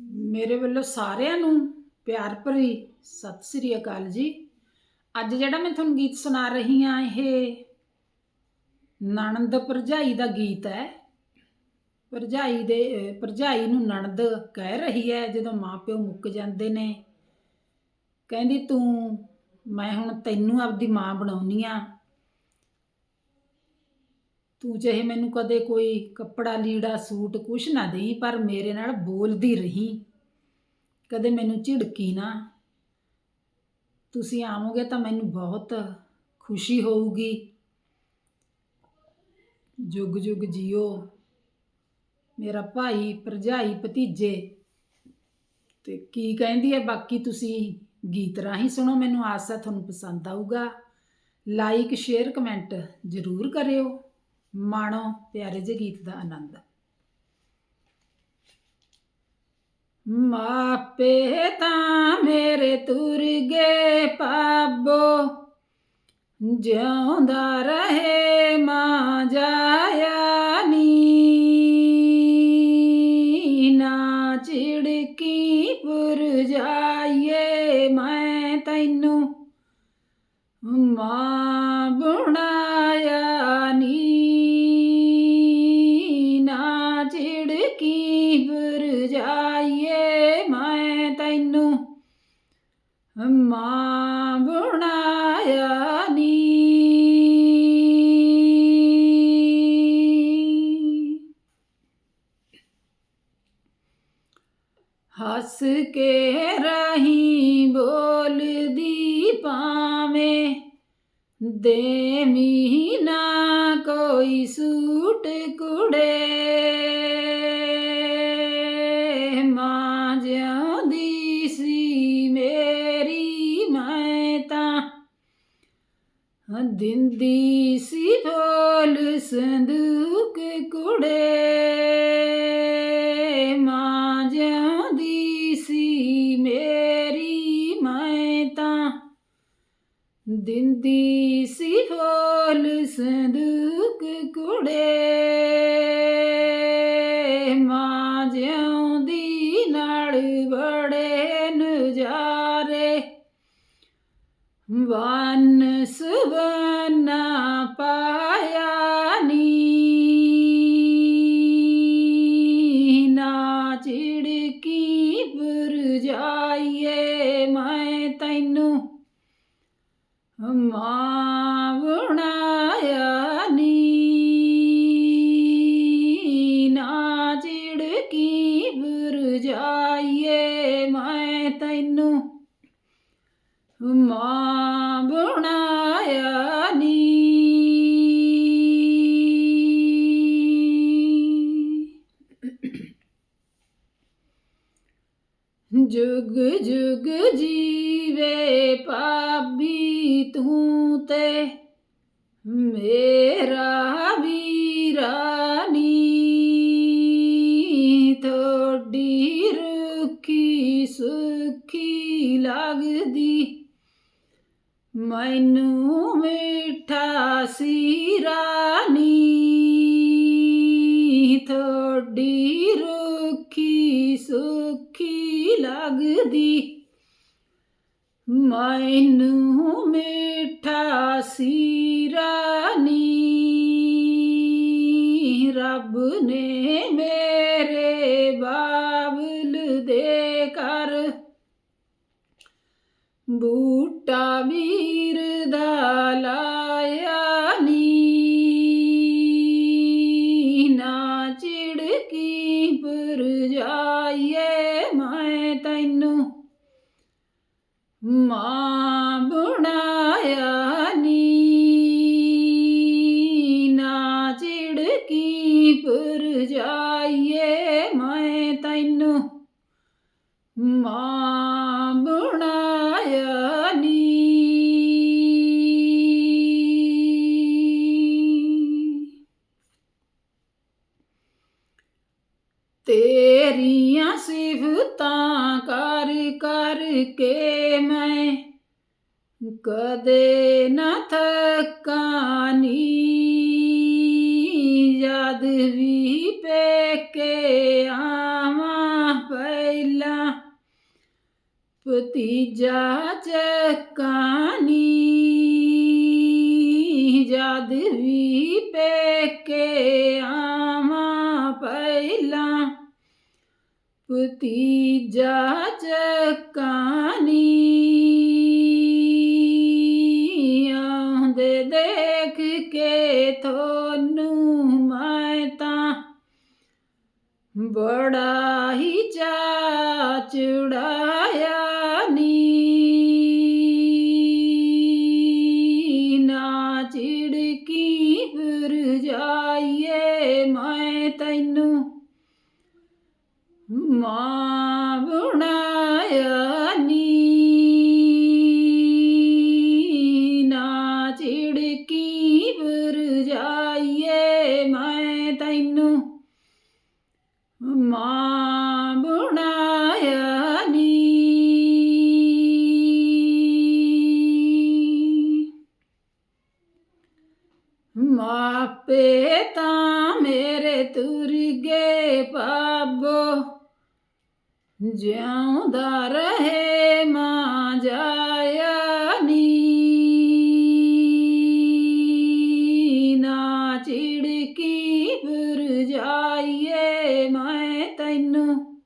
ਮੇਰੇ ਵੱਲੋਂ ਸਾਰਿਆਂ ਨੂੰ ਪਿਆਰ ਭਰੀ ਸਤਿ ਸ੍ਰੀ ਅਕਾਲ ਜੀ। ਅੱਜ ਜਿਹੜਾ ਮੈਂ ਤੁਹਾਨੂੰ ਗੀਤ ਸੁਣਾ ਰਹੀ ਹਾਂ ਇਹ ਨਣਦ ਭਰਜਾਈ ਦਾ ਗੀਤ ਹੈ। ਭਰਜਾਈ ਦੇ ਅਹ, ਭਰਜਾਈ ਨੂੰ ਨਣਦ ਕਹਿ ਰਹੀ ਹੈ ਜਦੋਂ ਮਾਪਿਓ ਮੁੱਕ ਜਾਂਦੇ ਨੇ। ਕਹਿੰਦੀ ਤੂੰ ਮੈਂ ਹੁਣ ਤੈਨੂੰ ਆਪਦੀ ਮਾਂ ਬਣਾਉਣੀ ਆ। ਤੂੰ ਚਾਹੇ ਮੈਨੂੰ ਕਦੇ ਕੋਈ ਕੱਪੜਾ, ਲੀੜਾ, ਸੂਟ ਕੁਛ ਨਾ ਦੇਈ, ਪਰ ਮੇਰੇ ਨਾਲ ਬੋਲਦੀ ਰਹੀ। ਕਦੇ ਮੈਨੂੰ ਝਿੜਕੀ ਨਾ। ਤੁਸੀਂ ਆਵੋਗੇ ਤਾਂ ਮੈਨੂੰ ਬਹੁਤ ਖੁਸ਼ੀ ਹੋਊਗੀ। ਜੁਗ ਜੁਗ ਜੀਓ, ਮੇਰਾ ਭਾਈ ਭਰਜਾਈ ਭਤੀਜੇ। ਤੇ ਕੀ ਕਹਿੰਦੀ ਹੈ? ਬਾਕੀ ਤੁਸੀਂ ਗੀਤ ਰਾਹੀਂ ਸੁਣੋ, ਮੈਨੂੰ ਆਸ ਹੈ ਤੁਹਾਨੂੰ ਪਸੰਦ ਆਊਗਾ। ਲਾਈਕ ਸ਼ੇਅਰ ਕਮੈਂਟ ਜ਼ਰੂਰ ਕਰਿਓ। ਮਾਣੋ ਪਿਆਰੇ ਜਿਹੇ ਗੀਤ ਦਾ ਆਨੰਦ। ਮਾਪੇ ਤਾਂ ਮੇਰੇ ਤੁਰ ਗਏ ਪਾਬੋ, ਜਿਉਂਦਾ ਰਹੇ ਮਾਂ ਜਾਇਆ ਨੀ। ਨਾ ਚਿੜਕੀ ਪੁਰ ਜਾਈਏ ਮੈਂ ਤੈਨੂੰ ਮਾਂ ਬਣਾਇਆ ਹੱਸ ਕੇ ਰਹੀ ਬੋਲਦੀ ਪਾਵੇਂ ਦੇਵੀ ਨਾ ਕੋਈ ਸੂਟ ਕੁੜੇ। ਮਾਂ ਜਿਉਂਦੀ ਸੀ ਮੇਰੀ ਮੈਂ ਤਾਂ ਦਿੰਦੀ ਸੀ ਬੋਲ ਸੰਦੂਕ ਦਿੰਦੀ ਸੀ ਫੁੱਲ ਸੰਦੂਕ ਕੁੜੇ। ਮਾਂ ਜਿਉਂਦੀ ਨਾਲ ਬੜੇ ਨਜ਼ਾਰੇ। ਵਨ ਸੁਵਨਾ ਪਾਇਆ ਨੀ। ਨਾ ਚਿੜਕੀ ਪੁਰ ਜਾਈਏ ਮੈਂ ਤੈਨੂੰ ਮਾਂ ਨੀ ਨਾ ਚਿੜਕੀ ਪੁਰ ਜਾਈਏ ਮੈਂ ਤੈਨੂੰ ਮਾਂ ਬਣਾਇਆ ਨੀ ਜੁਗ ਜੁਗ ਜੀਵੇ ਭਾਬੀ ਤੂੰ ਤੇ ਮੇਰਾ ਵੀਰਾ। ਸੀਰਾ ਰੱਬ ਨੇ ਮੇਰੇ ਬਾਬਲ ਦੇ ਕਰ ਬੂਟਾ ਵੀਰ ਦਾ ਲਾਇਆ ਨੀ ਨਾ ਚਿੜਕੀ ਪਰ ਜਾਈਏ ਮੈਂ ਤੈਨੂੰ ਮਾਂ ਬੁਣਾ ਤੇਰੀਆਂ ਸਿਫਤਾਂ ਕਰ ਕਰ ਕੇ ਮੈਂ ਕਦੇ ਨਾ ਥਕਾਨੀ। ਯਾਦ ਵੀ ਪੇਕੇ ਆਵਾਂ ਭਤੀਜਾ ਚੱਕਾਨੀ ਜਦ ਵੀ ਪੇਕੇ ਆਵਾਂ ਪਹਿਲਾਂ। ਭਤੀਜਾ ਚੱਕਾਨੀ ਆਉਂਦੇ ਦੇਖ ਕੇ ਤੁਹਾਨੂੰ ਮੈਂ ਤਾਂ ਬੜਾ ਹੀ ਚਾ ਚੁੜਾਇਆ। ਮਾਪੇ ਤਾਂ ਮੇਰੇ ਤੁਰ ਗਏ ਪਾਬੋ ਜਿਉਂਦਾ ਰਹੇ ਮਾਂ ਜਾਇਆ ਨੀ। ਨਾ ਚਿੜਕੀ ਫਿਰ ਜਾਈਏ ਮੈਂ ਤੈਨੂੰ।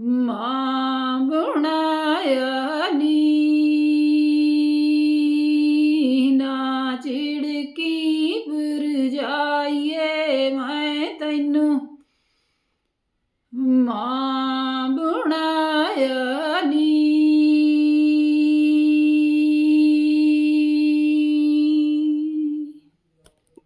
ਮਾਂ ਬਣਾਇਆ ਤੈਨੂੰ ਮਾਂ